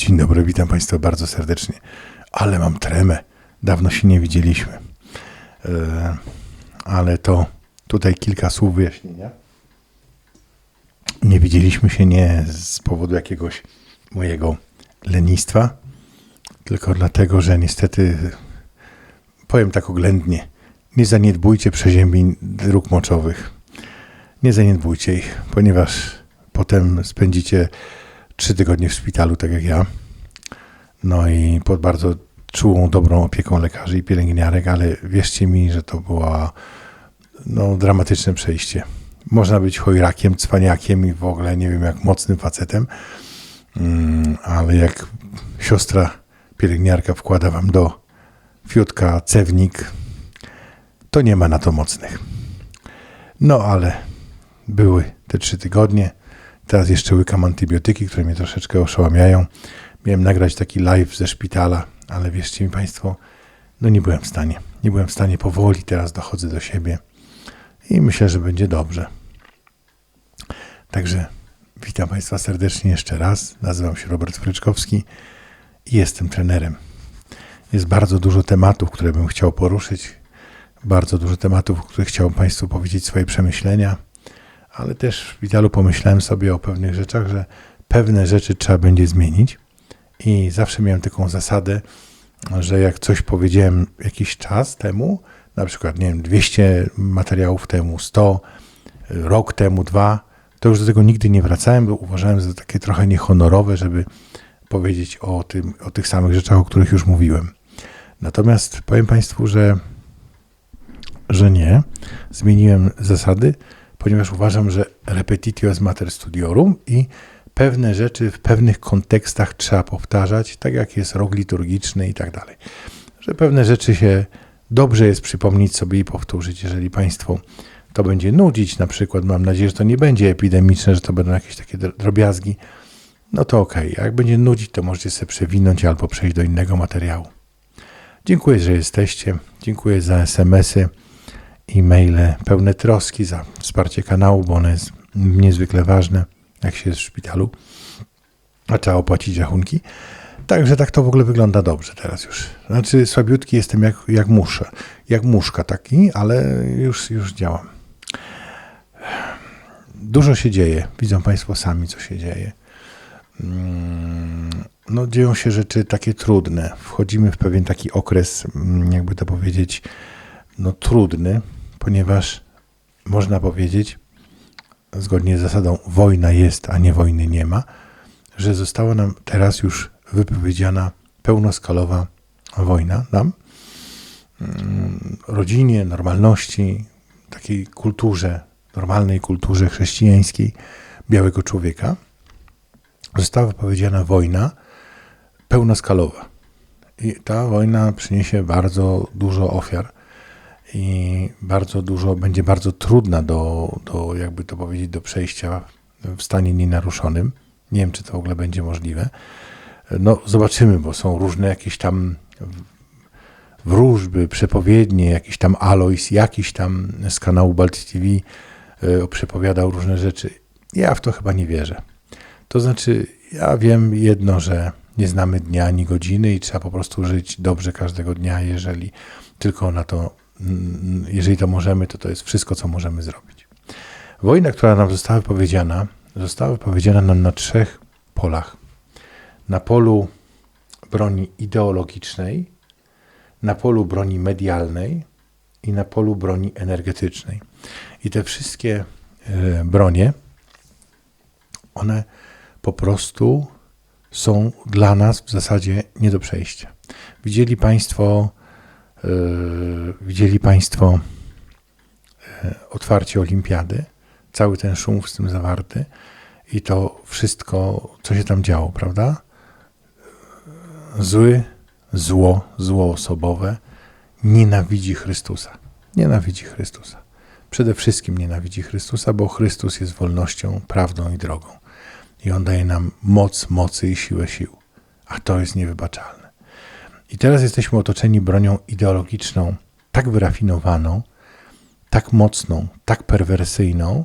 Dzień dobry, witam Państwa bardzo serdecznie. Ale mam tremę. Dawno się nie widzieliśmy. E, ale to tutaj kilka słów wyjaśnienia. Nie widzieliśmy się nie z powodu jakiegoś mojego lenistwa, tylko dlatego, że niestety, powiem tak oględnie, nie zaniedbujcie przeziębień dróg moczowych. Nie zaniedbujcie ich, ponieważ potem spędzicie trzy tygodnie w szpitalu, tak jak ja. No i pod bardzo czułą, dobrą opieką lekarzy i pielęgniarek, ale wierzcie mi, że to było no, dramatyczne przejście. Można być chojrakiem, cwaniakiem i w ogóle nie wiem jak mocnym facetem, mm, ale jak siostra pielęgniarka wkłada wam do fiutka cewnik, to nie ma na to mocnych. No ale były te trzy tygodnie. Teraz jeszcze łykam antybiotyki, które mnie troszeczkę oszałamiają. Miałem nagrać taki live ze szpitala, ale wierzcie mi Państwo, no nie byłem w stanie. Nie byłem w stanie powoli, teraz dochodzę do siebie i myślę, że będzie dobrze. Także witam Państwa serdecznie jeszcze raz. Nazywam się Robert Fryczkowski i jestem trenerem. Jest bardzo dużo tematów, które bym chciał poruszyć. Bardzo dużo tematów, o których chciałbym Państwu powiedzieć swoje przemyślenia ale też w szpitalu pomyślałem sobie o pewnych rzeczach, że pewne rzeczy trzeba będzie zmienić. I zawsze miałem taką zasadę, że jak coś powiedziałem jakiś czas temu, na przykład, nie wiem, 200 materiałów temu, 100, rok temu, dwa, to już do tego nigdy nie wracałem, bo uważałem za takie trochę niehonorowe, żeby powiedzieć o, tym, o tych samych rzeczach, o których już mówiłem. Natomiast powiem Państwu, że, że nie. Zmieniłem zasady ponieważ uważam, że repetitio est mater studiorum i pewne rzeczy w pewnych kontekstach trzeba powtarzać, tak jak jest rok liturgiczny i tak dalej. Że pewne rzeczy się dobrze jest przypomnieć sobie i powtórzyć, jeżeli Państwo to będzie nudzić, na przykład mam nadzieję, że to nie będzie epidemiczne, że to będą jakieś takie drobiazgi, no to ok. Jak będzie nudzić, to możecie sobie przewinąć albo przejść do innego materiału. Dziękuję, że jesteście. Dziękuję za SMS-y e-maile pełne troski za wsparcie kanału, bo one jest niezwykle ważne, jak się jest w szpitalu, a trzeba opłacić rachunki. Także tak to w ogóle wygląda dobrze teraz już. Znaczy słabiutki jestem jak, jak muszę, jak muszka taki, ale już, już działam. Dużo się dzieje. Widzą Państwo sami, co się dzieje. Mm, no, dzieją się rzeczy takie trudne. Wchodzimy w pewien taki okres, mm, jakby to powiedzieć, no trudny, ponieważ można powiedzieć, zgodnie z zasadą wojna jest, a nie wojny nie ma, że została nam teraz już wypowiedziana pełnoskalowa wojna nam, mm, rodzinie, normalności, takiej kulturze, normalnej kulturze chrześcijańskiej białego człowieka. Została wypowiedziana wojna pełnoskalowa. I ta wojna przyniesie bardzo dużo ofiar i bardzo dużo, będzie bardzo trudna do, do, jakby to powiedzieć, do przejścia w stanie nienaruszonym. Nie wiem, czy to w ogóle będzie możliwe. No, zobaczymy, bo są różne jakieś tam wróżby, przepowiednie, jakiś tam Alois, jakiś tam z kanału Baltic TV e, przepowiadał różne rzeczy. Ja w to chyba nie wierzę. To znaczy, ja wiem jedno, że nie znamy dnia ani godziny i trzeba po prostu żyć dobrze każdego dnia, jeżeli tylko na to jeżeli to możemy, to to jest wszystko, co możemy zrobić. Wojna, która nam została wypowiedziana, została wypowiedziana nam na trzech polach. Na polu broni ideologicznej, na polu broni medialnej i na polu broni energetycznej. I te wszystkie e, bronie, one po prostu są dla nas w zasadzie nie do przejścia. Widzieli Państwo widzieli Państwo e, otwarcie olimpiady, cały ten szum z tym zawarty i to wszystko, co się tam działo, prawda? Zły, zło, zło osobowe nienawidzi Chrystusa. Nienawidzi Chrystusa. Przede wszystkim nienawidzi Chrystusa, bo Chrystus jest wolnością, prawdą i drogą. I On daje nam moc, mocy i siłę sił. A to jest niewybaczalne. I teraz jesteśmy otoczeni bronią ideologiczną, tak wyrafinowaną, tak mocną, tak perwersyjną,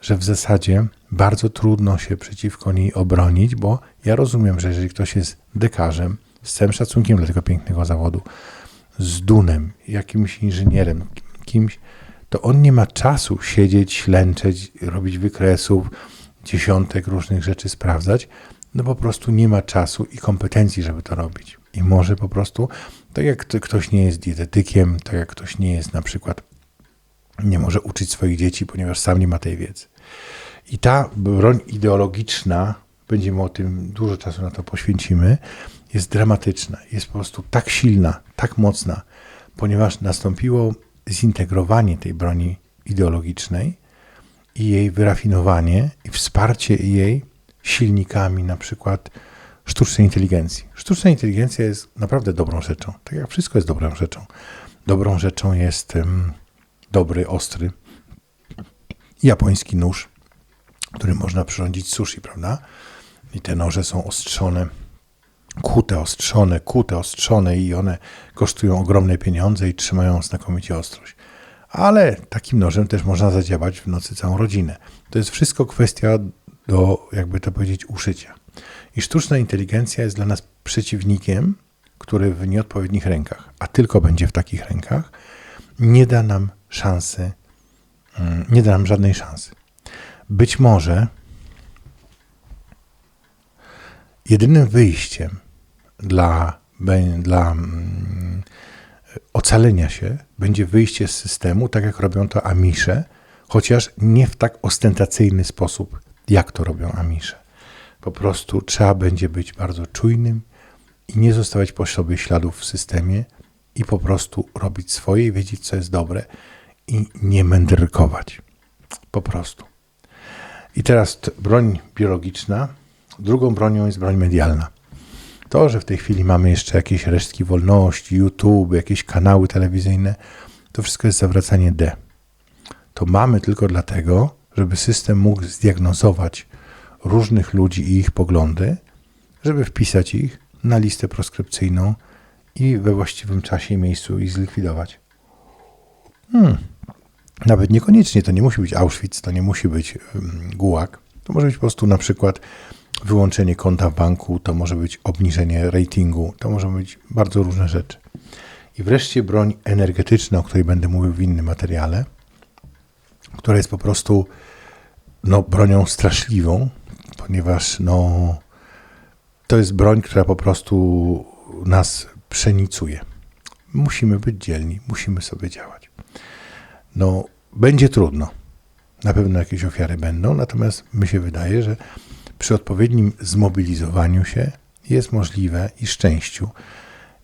że w zasadzie bardzo trudno się przeciwko niej obronić, bo ja rozumiem, że jeżeli ktoś jest dekarzem, z całym szacunkiem dla tego pięknego zawodu, z dunem, jakimś inżynierem, kimś, to on nie ma czasu siedzieć, ślęczeć, robić wykresów, dziesiątek różnych rzeczy sprawdzać, no po prostu nie ma czasu i kompetencji, żeby to robić. I może po prostu, tak jak ktoś nie jest dietetykiem, tak jak ktoś nie jest na przykład, nie może uczyć swoich dzieci, ponieważ sam nie ma tej wiedzy. I ta broń ideologiczna, będziemy o tym dużo czasu na to poświęcimy, jest dramatyczna, jest po prostu tak silna, tak mocna, ponieważ nastąpiło zintegrowanie tej broni ideologicznej i jej wyrafinowanie i wsparcie jej silnikami na przykład sztucznej inteligencji. Sztuczna inteligencja jest naprawdę dobrą rzeczą, tak jak wszystko jest dobrą rzeczą. Dobrą rzeczą jest um, dobry, ostry japoński nóż, którym można przyrządzić sushi, prawda? I te noże są ostrzone, kute, ostrzone, kute, ostrzone i one kosztują ogromne pieniądze i trzymają znakomicie ostrość. Ale takim nożem też można zadziałać w nocy całą rodzinę. To jest wszystko kwestia do, jakby to powiedzieć, uszycia. I sztuczna inteligencja jest dla nas przeciwnikiem, który w nieodpowiednich rękach, a tylko będzie w takich rękach, nie da nam szansy, mm, nie da nam żadnej szansy. Być może jedynym wyjściem dla, dla mm, ocalenia się będzie wyjście z systemu, tak jak robią to Amisze, chociaż nie w tak ostentacyjny sposób, jak to robią Amisze. Po prostu trzeba będzie być bardzo czujnym i nie zostawiać po sobie śladów w systemie i po prostu robić swoje i wiedzieć, co jest dobre i nie mędrkować. Po prostu. I teraz broń biologiczna. Drugą bronią jest broń medialna. To, że w tej chwili mamy jeszcze jakieś resztki wolności, YouTube, jakieś kanały telewizyjne, to wszystko jest zawracanie D. To mamy tylko dlatego, żeby system mógł zdiagnozować różnych ludzi i ich poglądy, żeby wpisać ich na listę proskrypcyjną i we właściwym czasie i miejscu ich zlikwidować. Hmm. Nawet niekoniecznie to nie musi być Auschwitz, to nie musi być gułag. To może być po prostu na przykład wyłączenie konta w banku, to może być obniżenie ratingu, to może być bardzo różne rzeczy. I wreszcie broń energetyczna, o której będę mówił w innym materiale, która jest po prostu no, bronią straszliwą, ponieważ no, to jest broń, która po prostu nas przenicuje. Musimy być dzielni, musimy sobie działać. No, będzie trudno. Na pewno jakieś ofiary będą, natomiast mi się wydaje, że przy odpowiednim zmobilizowaniu się jest możliwe i szczęściu,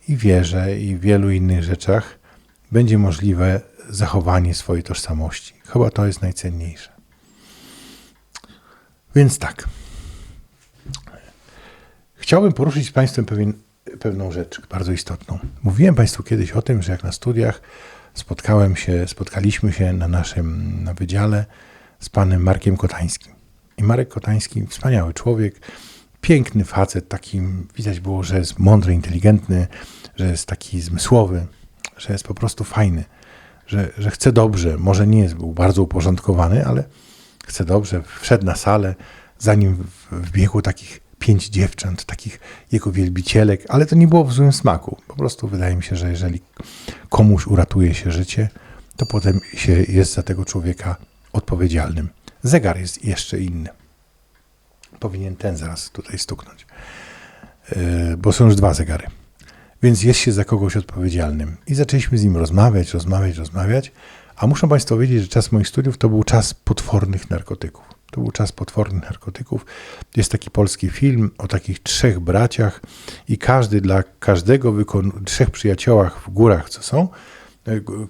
i wierze, i wielu innych rzeczach będzie możliwe zachowanie swojej tożsamości. Chyba to jest najcenniejsze. Więc tak. Chciałbym poruszyć z Państwem pewien, pewną rzecz bardzo istotną. Mówiłem Państwu kiedyś o tym, że jak na studiach spotkałem się, spotkaliśmy się na naszym na wydziale z panem Markiem Kotańskim. I Marek Kotański, wspaniały człowiek, piękny facet, taki widać było, że jest mądry, inteligentny, że jest taki zmysłowy, że jest po prostu fajny, że, że chce dobrze. Może nie jest, był bardzo uporządkowany, ale chce dobrze. Wszedł na salę, zanim wbiegło takich pięć dziewcząt, takich jego wielbicielek, ale to nie było w złym smaku. Po prostu wydaje mi się, że jeżeli komuś uratuje się życie, to potem się jest za tego człowieka odpowiedzialnym. Zegar jest jeszcze inny. Powinien ten zaraz tutaj stuknąć, yy, bo są już dwa zegary. Więc jest się za kogoś odpowiedzialnym. I zaczęliśmy z nim rozmawiać, rozmawiać, rozmawiać. A muszę Państwu powiedzieć, że czas moich studiów to był czas potwornych narkotyków. To był czas potwornych narkotyków. Jest taki polski film o takich trzech braciach i każdy dla każdego, trzech przyjaciołach w górach, co są,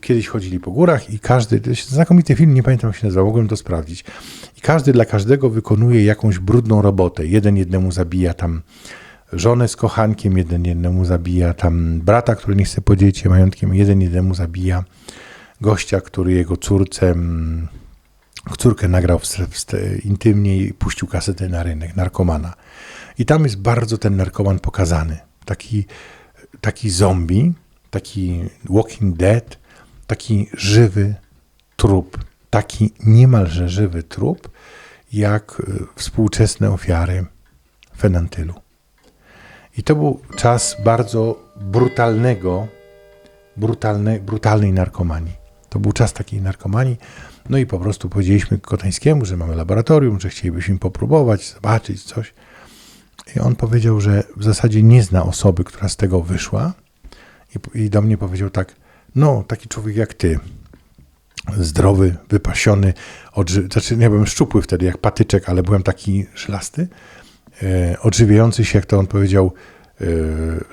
kiedyś chodzili po górach i każdy, to jest znakomity film, nie pamiętam jak się nazywa, mogłem to sprawdzić. I każdy dla każdego wykonuje jakąś brudną robotę. Jeden jednemu zabija tam żonę z kochankiem, jeden jednemu zabija tam brata, który nie chce podzielić się majątkiem, jeden jednemu zabija gościa, który jego córce mm, córkę nagrał intymnie i puścił kasetę na rynek, narkomana. I tam jest bardzo ten narkoman pokazany. Taki, taki zombie, taki walking dead, taki żywy trup, taki niemalże żywy trup jak y, współczesne ofiary fenantylu. I to był czas bardzo brutalnego, brutalne, brutalnej narkomanii. To był czas takiej narkomanii. No i po prostu powiedzieliśmy Kotańskiemu, że mamy laboratorium, że chcielibyśmy popróbować, zobaczyć coś. I on powiedział, że w zasadzie nie zna osoby, która z tego wyszła. I, i do mnie powiedział tak, no taki człowiek jak ty, zdrowy, wypasiony, odży- znaczy nie byłem szczupły wtedy jak patyczek, ale byłem taki żelasty, e, odżywiający się, jak to on powiedział,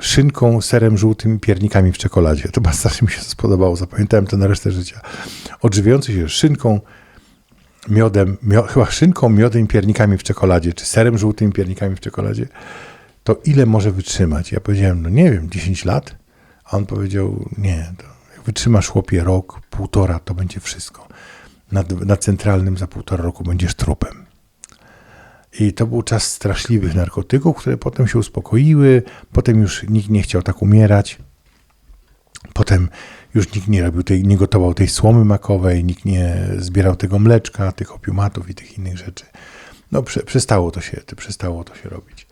szynką, serem żółtym i piernikami w czekoladzie. To bardzo mi się spodobało, zapamiętałem to na resztę życia. Odżywiający się szynką, miodem, mio, chyba szynką, miodem i piernikami w czekoladzie, czy serem żółtym i piernikami w czekoladzie, to ile może wytrzymać? Ja powiedziałem, no nie wiem, 10 lat? A on powiedział, nie, jak wytrzymasz chłopie rok, półtora, to będzie wszystko. Na, na centralnym za półtora roku będziesz trupem. I to był czas straszliwych narkotyków, które potem się uspokoiły, potem już nikt nie chciał tak umierać. Potem już nikt nie robił tej, nie gotował tej słomy makowej, nikt nie zbierał tego mleczka, tych opiumatów i tych innych rzeczy. No, prze, przestało to się, przestało to się robić.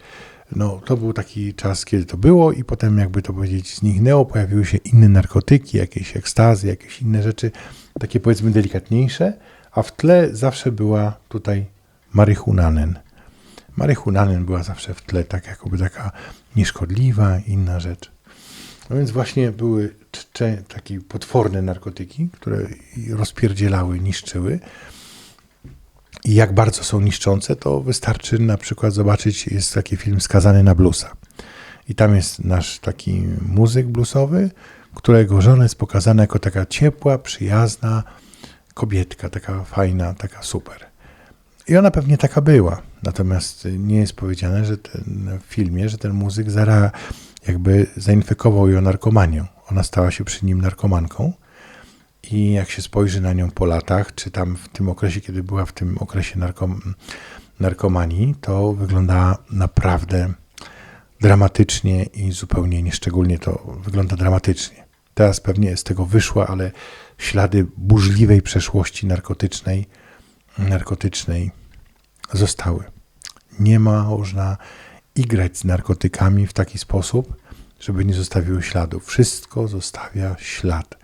No, to był taki czas, kiedy to było i potem, jakby to powiedzieć, zniknęło, pojawiły się inne narkotyki, jakieś ekstazy, jakieś inne rzeczy, takie powiedzmy delikatniejsze, a w tle zawsze była tutaj marihunanen. Marihunanen była zawsze w tle, tak jakoby taka nieszkodliwa, inna rzecz. No więc właśnie były cze- takie potworne narkotyki, które rozpierdzielały, niszczyły. I jak bardzo są niszczące, to wystarczy na przykład zobaczyć, jest taki film Skazany na bluesa. I tam jest nasz taki muzyk bluesowy, którego żona jest pokazana jako taka ciepła, przyjazna kobietka, taka fajna, taka super. I ona pewnie taka była. Natomiast nie jest powiedziane, że ten w filmie, że ten muzyk zara, jakby zainfekował ją narkomanią. Ona stała się przy nim narkomanką. I jak się spojrzy na nią po latach, czy tam w tym okresie, kiedy była w tym okresie narkom narkomanii, to wygląda naprawdę dramatycznie i zupełnie nieszczególnie to wygląda dramatycznie. Teraz pewnie z tego wyszła, ale ślady burzliwej przeszłości narkotycznej, narkotycznej zostały. Nie można igrać z narkotykami w taki sposób, żeby nie zostawiły śladów. Wszystko zostawia ślad.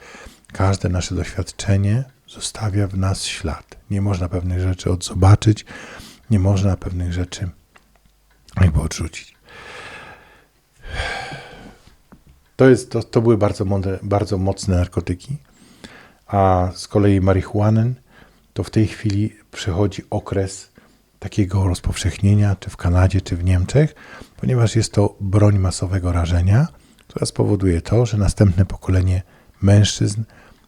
Każde nasze doświadczenie zostawia w nas ślad. Nie można pewnych rzeczy odzobaczyć, nie można pewnych rzeczy jakby odrzucić. To, jest, to, to były bardzo, mądre, bardzo mocne narkotyki, a z kolei marihuanen to w tej chwili przychodzi okres takiego rozpowszechnienia, czy w Kanadzie, czy w Niemczech, ponieważ jest to broń masowego rażenia, która spowoduje to, że następne pokolenie mężczyzn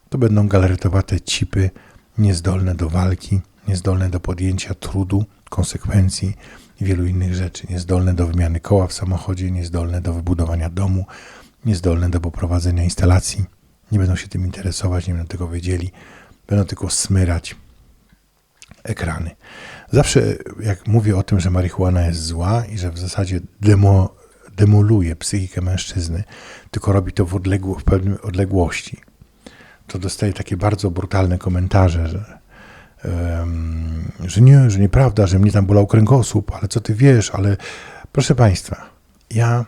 to będą galaretowate cipy, niezdolne do walki, niezdolne do podjęcia trudu, konsekwencji i wielu innych rzeczy, niezdolne do wymiany koła w samochodzie, niezdolne do wybudowania domu, niezdolne do poprowadzenia instalacji. Nie będą się tym interesować, nie będą tego wiedzieli, będą tylko smyrać ekrany. Zawsze jak mówię o tym, że marihuana jest zła i że w zasadzie demo, demoluje psychikę mężczyzny, tylko robi to w, odległo, w pewnej odległości, to dostaje takie bardzo brutalne komentarze, że, um, że nie, że nieprawda, że mnie tam bolał kręgosłup, ale co ty wiesz, ale proszę Państwa, ja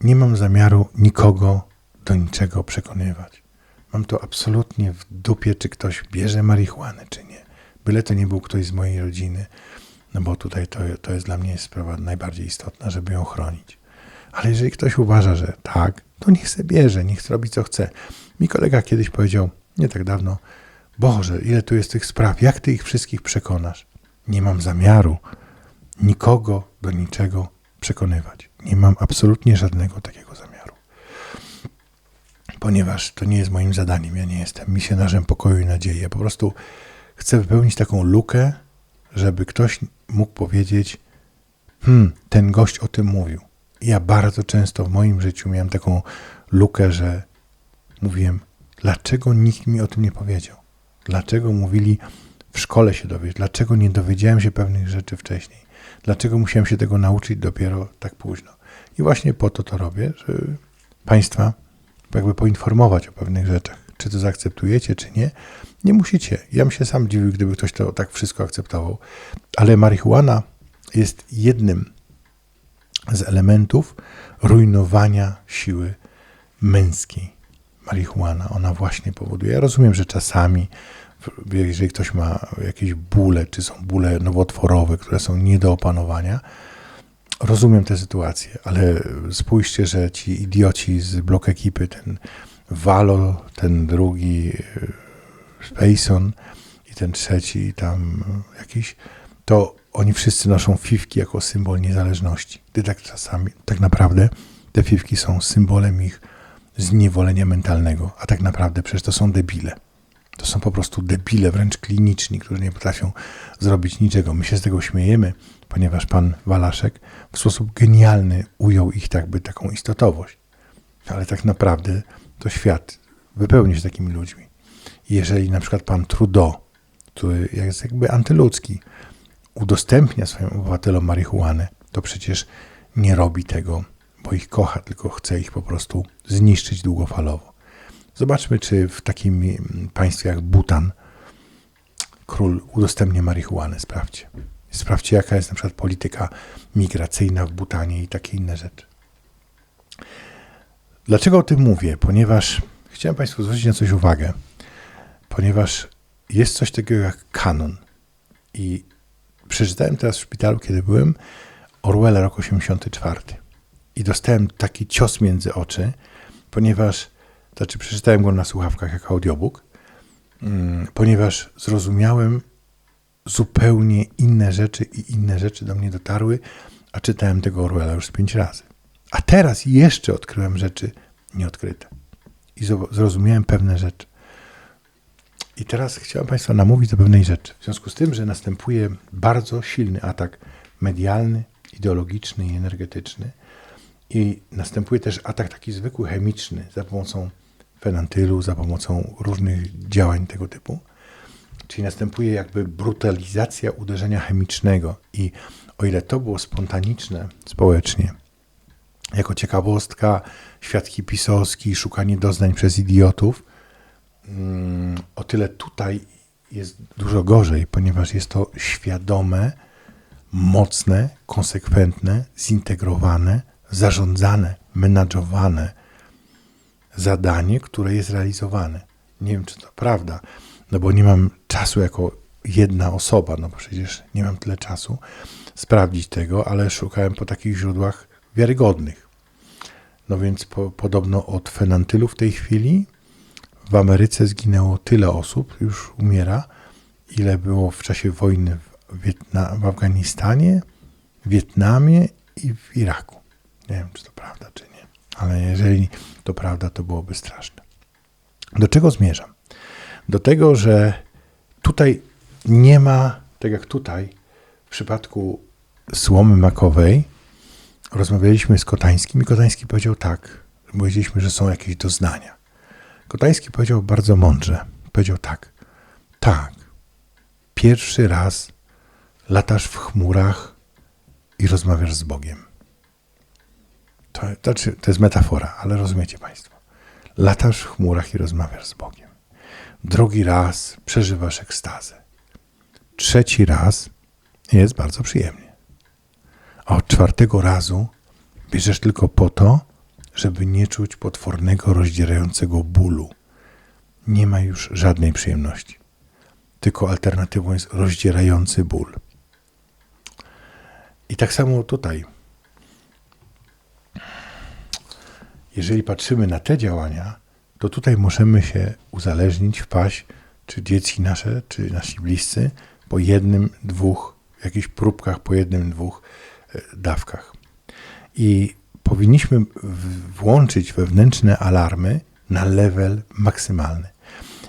nie mam zamiaru nikogo do niczego przekonywać. Mam to absolutnie w dupie, czy ktoś bierze marihuanę, czy nie. Byle to nie był ktoś z mojej rodziny, no bo tutaj to, to jest dla mnie sprawa najbardziej istotna, żeby ją chronić. Ale jeżeli ktoś uważa, że tak, to niech se bierze, niech robi co chce. Mi kolega kiedyś powiedział, nie tak dawno, Boże, ile tu jest tych spraw, jak ty ich wszystkich przekonasz? Nie mam zamiaru nikogo do niczego przekonywać. Nie mam absolutnie żadnego takiego zamiaru. Ponieważ to nie jest moim zadaniem. Ja nie jestem misjonarzem pokoju i nadziei. Ja po prostu chcę wypełnić taką lukę, żeby ktoś mógł powiedzieć, hmm, ten gość o tym mówił. Ja bardzo często w moim życiu miałem taką lukę, że mówiłem, dlaczego nikt mi o tym nie powiedział? Dlaczego mówili w szkole się dowiedzieć? Dlaczego nie dowiedziałem się pewnych rzeczy wcześniej? Dlaczego musiałem się tego nauczyć dopiero tak późno? I właśnie po to to robię, żeby Państwa jakby poinformować o pewnych rzeczach. czy to zaakceptujecie, czy nie. Nie musicie. Ja bym się sam dziwił, gdyby ktoś to tak wszystko akceptował. Ale marihuana jest jednym z elementów rujnowania siły męskiej. Marihuana, ona właśnie powoduje. Ja rozumiem, że czasami, jeżeli ktoś ma jakieś bóle, czy są bóle nowotworowe, które są nie do opanowania, rozumiem tę sytuację, ale spójrzcie, że ci idioci z blok ekipy, ten Valo, ten drugi Spacon i ten trzeci tam jakiś, to oni wszyscy noszą fifki jako symbol niezależności. Gdy tak czasami, tak naprawdę te fifki są symbolem ich zniewolenia mentalnego, a tak naprawdę przecież to są debile. To są po prostu debile, wręcz kliniczni, którzy nie potrafią zrobić niczego. My się z tego śmiejemy, ponieważ pan Walaszek w sposób genialny ujął ich tak by taką istotowość. Ale tak naprawdę to świat wypełni się takimi ludźmi. Jeżeli na przykład pan Trudeau, który jest jakby antyludzki, udostępnia swoim obywatelom marihuanę, to przecież nie robi tego, bo ich kocha, tylko chce ich po prostu zniszczyć długofalowo. Zobaczmy, czy w takim państwie jak Butan król udostępnia marihuanę. Sprawdźcie. Sprawdźcie, jaka jest na przykład polityka migracyjna w Butanie i takie inne rzeczy. Dlaczego o tym mówię? Ponieważ chciałem Państwu zwrócić na coś uwagę. Ponieważ jest coś takiego jak kanon. I przeczytałem teraz w szpitalu, kiedy byłem, Orwella rok 84. I dostałem taki cios między oczy, ponieważ, znaczy przeczytałem go na słuchawkach jako audiobook, mm, ponieważ zrozumiałem zupełnie inne rzeczy i inne rzeczy do mnie dotarły, a czytałem tego Orwella już pięć razy. A teraz jeszcze odkryłem rzeczy nieodkryte. I zrozumiałem pewne rzeczy. I teraz chciałem Państwa namówić do pewnej rzeczy. W związku z tym, że następuje bardzo silny atak medialny, ideologiczny i energetyczny, i następuje też atak taki zwykły, chemiczny, za pomocą fenantylu, za pomocą różnych działań tego typu. Czyli następuje jakby brutalizacja uderzenia chemicznego. I o ile to było spontaniczne społecznie, jako ciekawostka, świadki pisowski, szukanie doznań przez idiotów, o tyle tutaj jest dużo gorzej, ponieważ jest to świadome, mocne, konsekwentne, zintegrowane, zarządzane, menadżowane zadanie, które jest realizowane. Nie wiem, czy to prawda, no bo nie mam czasu jako jedna osoba, no bo przecież nie mam tyle czasu sprawdzić tego, ale szukałem po takich źródłach wiarygodnych. No więc po, podobno od fenantylu w tej chwili w Ameryce zginęło tyle osób, już umiera, ile było w czasie wojny w, Wietna- w Afganistanie, Wietnamie i w Iraku. Nie wiem, czy to prawda, czy nie, ale jeżeli to prawda, to byłoby straszne. Do czego zmierzam? Do tego, że tutaj nie ma, tak jak tutaj, w przypadku słomy makowej, rozmawialiśmy z Kotańskim i Kotański powiedział tak, powiedzieliśmy, że są jakieś doznania. Kotański powiedział bardzo mądrze. Powiedział tak, tak, pierwszy raz latasz w chmurach i rozmawiasz z Bogiem. To, to, to jest metafora, ale rozumiecie Państwo. Latasz w chmurach i rozmawiasz z Bogiem. Drugi raz przeżywasz ekstazę. Trzeci raz jest bardzo przyjemnie. A od czwartego razu bierzesz tylko po to, żeby nie czuć potwornego, rozdzierającego bólu. Nie ma już żadnej przyjemności. Tylko alternatywą jest rozdzierający ból. I tak samo tutaj jeżeli patrzymy na te działania, to tutaj możemy się uzależnić, wpaść, czy dzieci nasze, czy nasi bliscy, po jednym, dwóch, jakichś próbkach, po jednym, dwóch e, dawkach. I powinniśmy włączyć wewnętrzne alarmy na level maksymalny.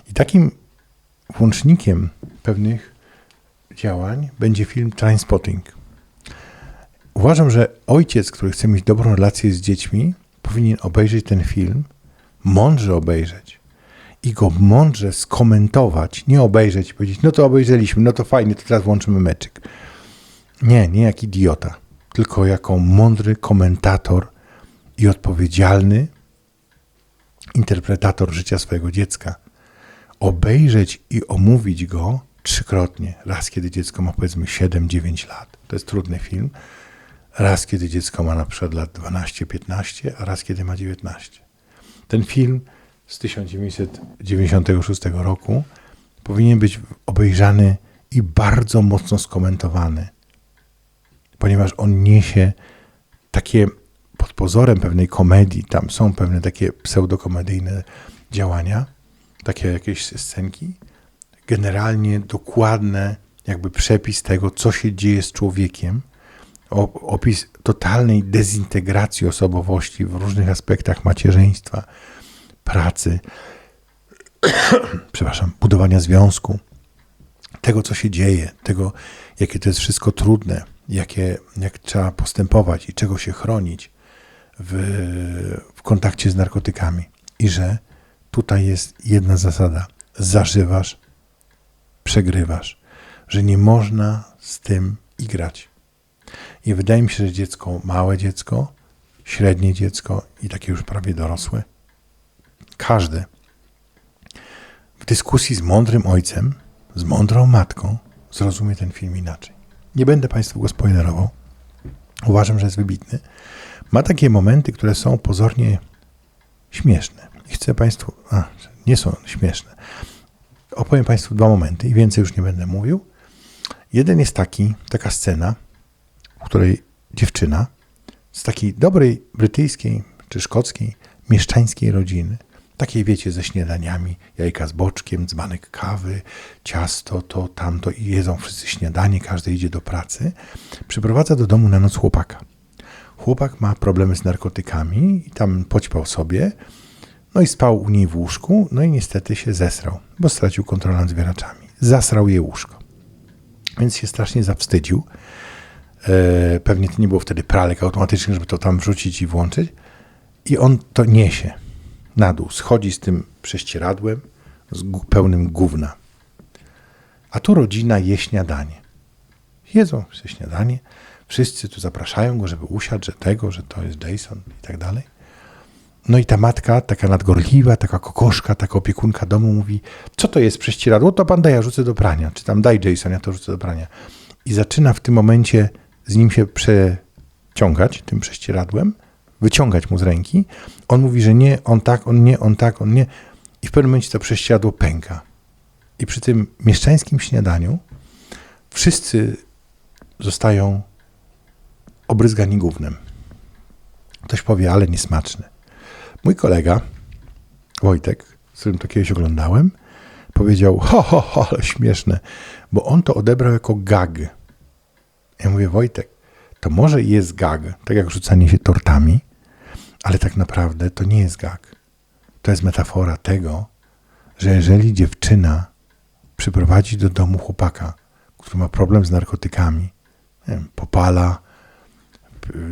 I takim włącznikiem pewnych działań będzie film Trainspotting. Uważam, że ojciec, który chce mieć dobrą relację z dziećmi, powinien obejrzeć ten film, mądrze obejrzeć i go mądrze skomentować, nie obejrzeć i powiedzieć, no to obejrzeliśmy, no to fajnie, to teraz włączymy meczyk. Nie, nie jak idiota, tylko jako mądry komentator i odpowiedzialny interpretator życia swojego dziecka, obejrzeć i omówić go trzykrotnie. Raz, kiedy dziecko ma powiedzmy 7-9 lat. To jest trudny film. Raz, kiedy dziecko ma na przykład lat 12-15, a raz, kiedy ma 19. Ten film z 1996 roku powinien być obejrzany i bardzo mocno skomentowany, ponieważ on niesie takie pod pozorem pewnej komedii, tam są pewne takie pseudokomedyjne działania, takie jakieś scenki, generalnie dokładne jakby przepis tego, co się dzieje z człowiekiem, opis totalnej dezintegracji osobowości w różnych aspektach macierzyństwa, pracy, przepraszam, budowania związku, tego, co się dzieje, tego, jakie to jest wszystko trudne, jakie, jak trzeba postępować i czego się chronić w, w kontakcie z narkotykami. I że tutaj jest jedna zasada: zażywasz, przegrywasz, że nie można z tym igrać. I wydaje mi się, że dziecko, małe dziecko, średnie dziecko i takie już prawie dorosłe, każde w dyskusji z mądrym ojcem, z mądrą matką, zrozumie ten film inaczej. Nie będę Państwu go spoilerował. Uważam, że jest wybitny. Ma takie momenty, które są pozornie śmieszne. I chcę Państwu. A, nie są śmieszne. Opowiem Państwu dwa momenty i więcej już nie będę mówił. Jeden jest taki, taka scena, w której dziewczyna z takiej dobrej brytyjskiej czy szkockiej mieszczańskiej rodziny Takiej wiecie, ze śniadaniami, jajka z boczkiem, dzbanek kawy, ciasto, to, tamto i jedzą wszyscy śniadanie, każdy idzie do pracy. Przyprowadza do domu na noc chłopaka. Chłopak ma problemy z narkotykami i tam poćpał sobie, no i spał u niej w łóżku, no i niestety się zesrał, bo stracił kontrolę nad zwieraczami. Zasrał jej łóżko. Więc się strasznie zawstydził. E, pewnie to nie było wtedy pralek automatycznych, żeby to tam wrzucić i włączyć. I on to niesie na dół, schodzi z tym prześcieradłem z pełnym gówna. A tu rodzina je śniadanie. Jedzą się śniadanie, wszyscy tu zapraszają go, żeby usiadł, że tego, że to jest Jason i tak dalej. No i ta matka, taka nadgorliwa, taka kokoszka, taka opiekunka domu mówi, co to jest prześcieradło? To pan daj, ja rzucę do prania. Czy tam daj Jason, ja to rzucę do prania. I zaczyna w tym momencie z nim się przeciągać, tym prześcieradłem, wyciągać mu z ręki. On mówi, że nie, on tak, on nie, on tak, on nie. I w pewnym momencie to prześcieradło pęka. I przy tym mieszczańskim śniadaniu wszyscy zostają obryzgani gównem. Ktoś powie, ale niesmaczne. Mój kolega, Wojtek, z którym to kiedyś oglądałem, powiedział, ho, ho, ho, ale śmieszne, bo on to odebrał jako gag. Ja mówię, Wojtek, to może jest gag, tak jak rzucanie się tortami, ale tak naprawdę to nie jest gag. To jest metafora tego, że jeżeli dziewczyna przyprowadzi do domu chłopaka, który ma problem z narkotykami, wiem, popala,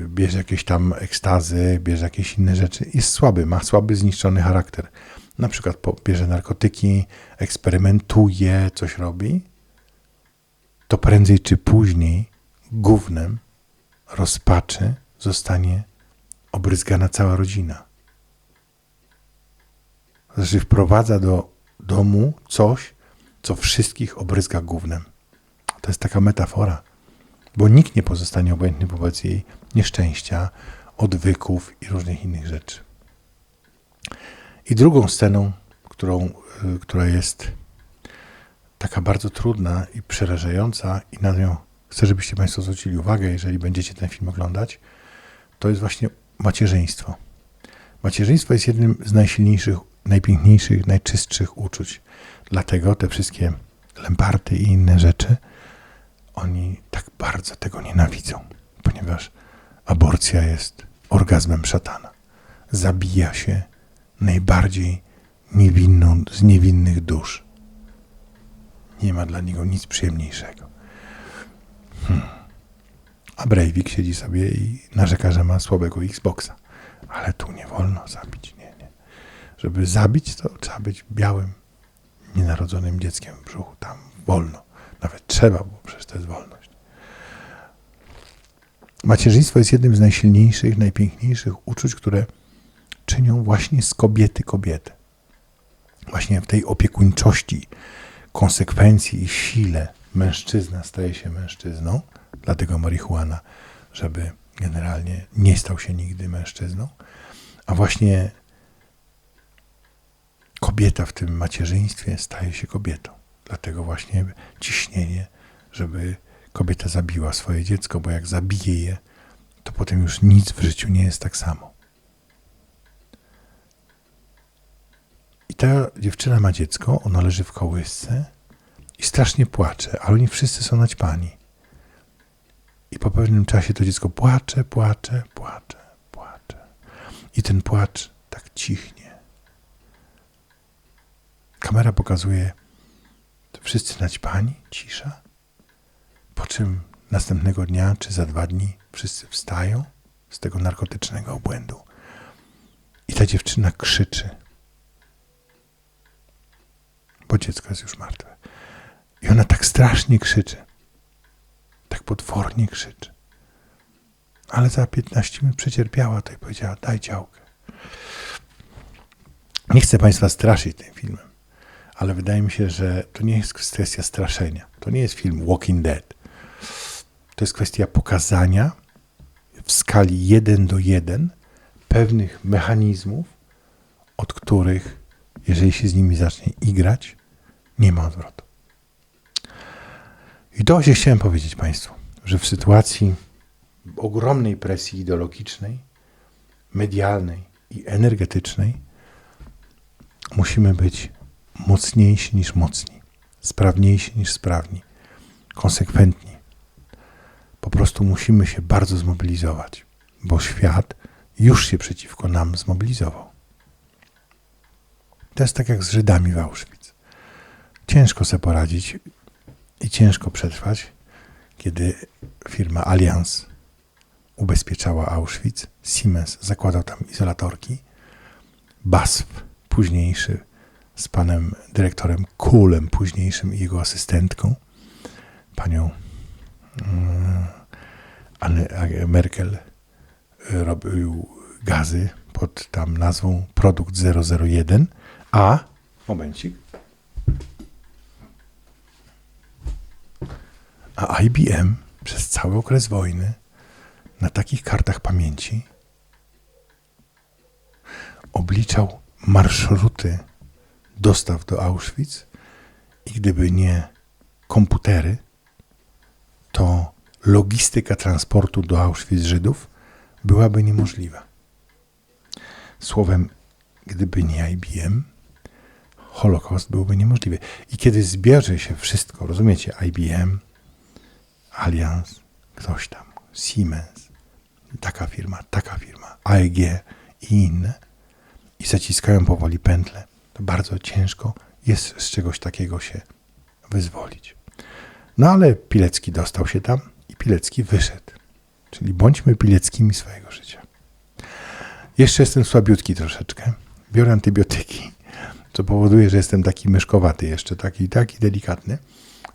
bierze jakieś tam ekstazy, bierze jakieś inne rzeczy, jest słaby, ma słaby, zniszczony charakter. Na przykład bierze narkotyki, eksperymentuje, coś robi, to prędzej czy później gównem rozpaczy zostanie obryzgana cała rodzina. Znaczy wprowadza do domu coś, co wszystkich obryzga gównem. To jest taka metafora, bo nikt nie pozostanie obojętny wobec jej nieszczęścia, odwyków i różnych innych rzeczy. I drugą sceną, którą, y, która jest taka bardzo trudna i przerażająca, i na nią chcę, żebyście Państwo zwrócili uwagę, jeżeli będziecie ten film oglądać, to jest właśnie macierzyństwo. Macierzyństwo jest jednym z najsilniejszych, najpiękniejszych, najczystszych uczuć. Dlatego te wszystkie lemparty i inne rzeczy, oni tak bardzo tego nienawidzą, ponieważ aborcja jest orgazmem szatana. Zabija się najbardziej niewinną z niewinnych dusz. Nie ma dla niego nic przyjemniejszego. Hmm. A Breivik siedzi sobie i narzeka, że ma słabego Xboxa. Ale tu nie wolno zabić. Nie, nie. Żeby zabić, to trzeba być białym, nienarodzonym dzieckiem w brzuchu. Tam wolno. Nawet trzeba, bo przecież to jest wolność. Macierzyństwo jest jednym z najsilniejszych, najpiękniejszych uczuć, które czynią właśnie z kobiety kobietę. Właśnie w tej opiekuńczości, konsekwencji i sile mężczyzna staje się mężczyzną, dlatego marihuana, żeby generalnie nie stał się nigdy mężczyzną, a właśnie kobieta w tym macierzyństwie staje się kobietą. Dlatego właśnie ciśnienie, żeby kobieta zabiła swoje dziecko, bo jak zabije je, to potem już nic w życiu nie jest tak samo. I ta dziewczyna ma dziecko, ono leży w kołysce i strasznie płacze, ale oni wszyscy są naćpani. I po pewnym czasie to dziecko płacze, płacze, płacze, płacze. I ten płacz tak cichnie. Kamera pokazuje wszyscy naćpani, cisza. Po czym następnego dnia czy za dwa dni wszyscy wstają z tego narkotycznego obłędu. I ta dziewczyna krzyczy, bo dziecko jest już martwe. I ona tak strasznie krzyczy, tak potwornie krzyczy. Ale za 15 minut przecierpiała to i powiedziała: Daj działkę. Nie chcę Państwa straszyć tym filmem, ale wydaje mi się, że to nie jest kwestia straszenia. To nie jest film Walking Dead. To jest kwestia pokazania w skali 1 do 1 pewnych mechanizmów, od których, jeżeli się z nimi zacznie igrać, nie ma odwrotu. I to właśnie chciałem powiedzieć Państwu, że w sytuacji ogromnej presji ideologicznej, medialnej i energetycznej musimy być mocniejsi niż mocni, sprawniejsi niż sprawni, konsekwentni. Po prostu musimy się bardzo zmobilizować, bo świat już się przeciwko nam zmobilizował. To jest tak jak z Żydami w Auschwitz. Ciężko sobie poradzić i ciężko przetrwać, kiedy firma Allianz ubezpieczała Auschwitz, Siemens zakładał tam izolatorki, BASF późniejszy z panem dyrektorem Kulem późniejszym i jego asystentką, panią Anne Merkel robił gazy pod tam nazwą Produkt 001, a momencik, a IBM przez cały okres wojny na takich kartach pamięci obliczał marszruty dostaw do Auschwitz i gdyby nie komputery, to logistyka transportu do Auschwitz Żydów byłaby niemożliwa. Słowem, gdyby nie IBM, Holokaust byłby niemożliwy. I kiedy zbierze się wszystko, rozumiecie, IBM, Allianz, ktoś tam, Siemens, taka firma, taka firma, AEG i inne, i zaciskają powoli pętle, to bardzo ciężko jest z czegoś takiego się wyzwolić. No ale Pilecki dostał się tam i Pilecki wyszedł. Czyli bądźmy Pileckimi swojego życia. Jeszcze jestem słabiutki troszeczkę. Biorę antybiotyki, co powoduje, że jestem taki myszkowaty jeszcze, taki, taki delikatny,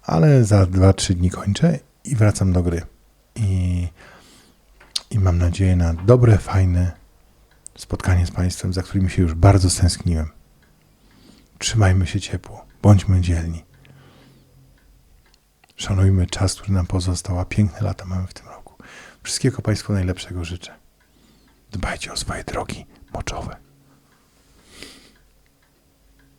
ale za 2-3 dni kończę i wracam do gry. I, I mam nadzieję na dobre, fajne spotkanie z Państwem, za którymi się już bardzo stęskniłem. Trzymajmy się ciepło, bądźmy dzielni. Szanujmy czas, który nam pozostał, a piękne lata mamy w tym roku. Wszystkiego Państwu najlepszego życzę. Dbajcie o swoje drogi moczowe.